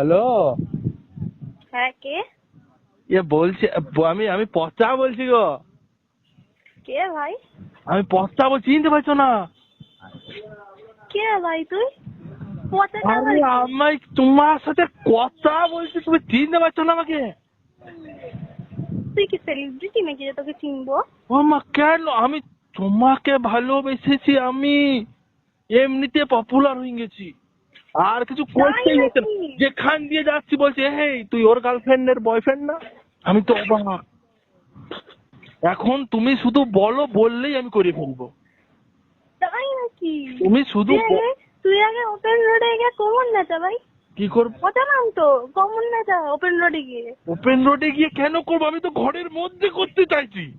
Hello হ্যাঁ কে? ইয়ে বলছি আমি আমি পচা বলছি গো। কে ভাই? আমি পচা বলছি চিনতে পারছ না? কে ভাই তুই? আরে? আমি তোমার সাথে কথা বলছি তুমি চিনতে পারছ না আমাকে? তুই কি সেলিব্রিটি নাকি যে তোকে চিনবো? ও মা কেন? আমি তোমাকে ভালোবেসেছি আমি এমনিতে পপুলার হয়ে গেছি। আর কিছু করতেই হচ্ছে না। যেখান দিয়ে যাচ্ছি বলছে হেই তুই ওর গার্লফ্রেন্ডের বয়ফ্রেন্ড না? আমি তো অবাক। এখন তুমি শুধু বলো বললেই আমি করে ফেলব। তাই নাকি? তুমি শুধু তুই আগে- ওপেন রোডে গিয়ে কমন নাচা ভাই। কি করব? নাম তো কমন নাচা ওপেন রোডে গিয়ে। ওপেন রোডে গিয়ে কেন করব? আমি তো ঘরের মধ্যে করতে চাইছি।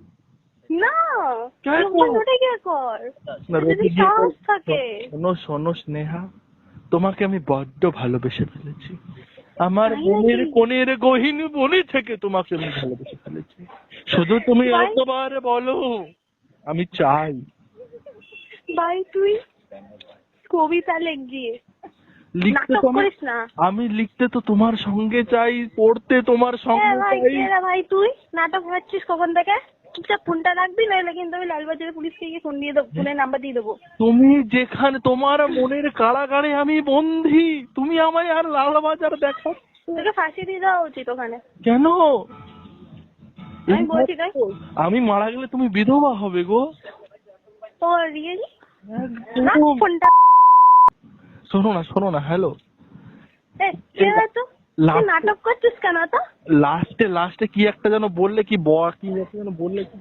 না কেন? ওপেন রোডে গিয়ে কর। না, যদি গিয়ে সাহস থাকে। শোনো শোনো স্নেহা তোমাকে আমি বড্ড ভালোবেসে ফেলেছি। আমার মনের? কোণের গহিনী বনে থেকে তোমাকে আমি ভালোবেসে ফেলেছি। শুধু তুমি একবার বলো আমি চাই। ভাই তুই। কবিতা লেখ গিয়ে লিখতে নাটক তো আমি লিখতে তো তোমার সঙ্গে চাই পড়তে তোমার সঙ্গে ভাই চাই। ভাই তুই নাটক হচ্ছিস কখন থেকে? চুপচাপ ফোনটা রাখবি? নাহলে কিন্তু আমি লালবাজারে পুলিশকে গিয়ে ফোন দিয়ে দেবো ফোনের নাম্বার দিয়ে দেবো। তুমি যেখানে তোমার মনের কারাগারে আমি বন্ধি তুমি আমায় আর লালবাজার দেখো। তোকে ফাঁসি দিয়ে দেওয়া উচিত ওখানে। কেন? আমি বলছি তাই। আমি মারা গেলে তুমি বিধবা হবে গো। ও রিয়েলি না। ফোনটা। শোনো না শোনো না হ্যালো। এ কে তো? নাটক করছিস কেন তো লাস্টে লাস্টে কি একটা যেন বললে কি ব কি একটা যেন বললে কি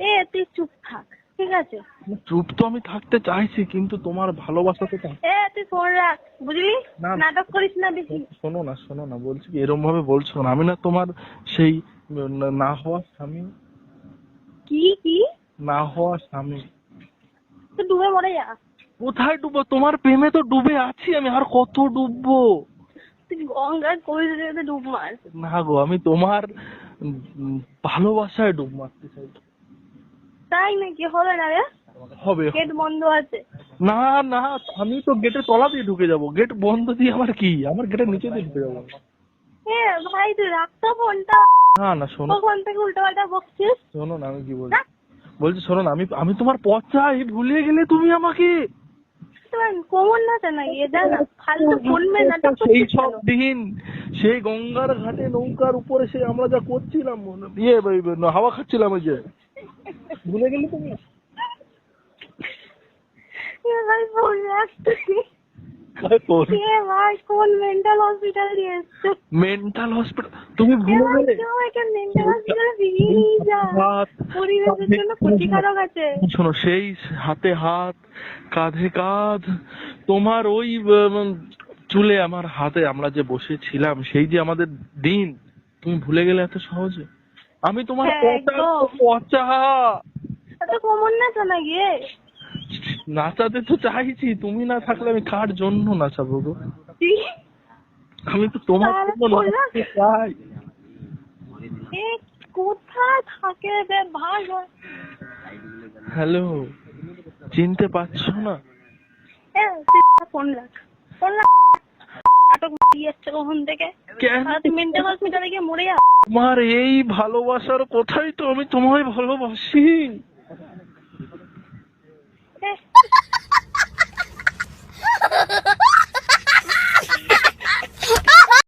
এ তুই চুপ থাক ঠিক আছে? চুপ তো আমি থাকতে চাইছি কিন্তু তোমার ভালোবাসা তো এ তুই ফোন রাখ বুঝলি? নাটক করিস না বেশি। শোনো না শোনো না বলছি কি এরম ভাবে বলছো না। আমি না তোমার সেই না- হওয়া স্বামী। কি কি? না হওয়া স্বামী। তুই ডুবে মরে যা। কোথায় ডুবো? তোমার প্রেমে তো ডুবে আছি আমি আর কত ডুববো? তুই গঙ্গার ডুব মার। না গো আমি তোমার ভালোবাসায় ডুব মারতে চাই। তাই নাকি? হবে না রে? হবে। গেট বন্ধ আছে। না না আমি তো গেটের তলা দিয়ে ঢুকে যাব। গেট বন্ধ দিয়ে আমার কি? আমার গেটের নিচে দিয়ে ঢুকে যাব। এ ভাই তুই রাখ তো ফোনটা না না শোনো। কখন থেকে উল্টো পাল্টা বকছিস? শোনো না আমি কি বলছি? বলছি শোনো না আমি আমি তোমার পথ চাই। ভুলে গেলে তুমি আমাকে। তোমার কোমর না নাকি এটা না। ফালতু ফোন মে নাটক সেই সব দিন সেই গঙ্গার ঘাটে নৌকার উপরে সে আমরা যা করছিলাম মনে- ইয়ে হাওয়া খাচ্ছিলাম ওই যে। ভুলে গেলি তুমি? ভাই তুই। ভাই কোন মেন্টাল হসপিটাল দিয়ে এসছো মেন্টাল হসপিটাল তুমি ভুলে গেলে? কেউ মেন্টাল হসপিটালে ফিরিয়ে নিয়ে যা পরিবেশের জন্য ক্ষতিকারক আছে। শোনো সেই হাতে হাত কাঁধে কাঁধ তোমার ওই চুলে আমার হাতে আমরা যে বসেছিলাম সেই যে আমাদের দিন তুমি ভুলে গেলে এত সহজে? আমি তোমার হ্যাঁ, পচা পচা কোমর না এ? নাচাতে তো চাইছি তুমি না থাকলে আমি কার জন্য নাচাবো গো? আমি তো তোমার জন্য নাচতে চাই। কোথায় থাকে রে ভাই হ্যালো চিনতে পারছ না? ফোন রাখ। ফোন রাখ। নাটক যাচ্ছে কখন থেকে। কেন? আর তুই মেন্টাল হসপিটালে গিয়ে মরে যা। তোমার এই ভালোবাসার কথাই তো আমি তোমায় ভালোবাসি।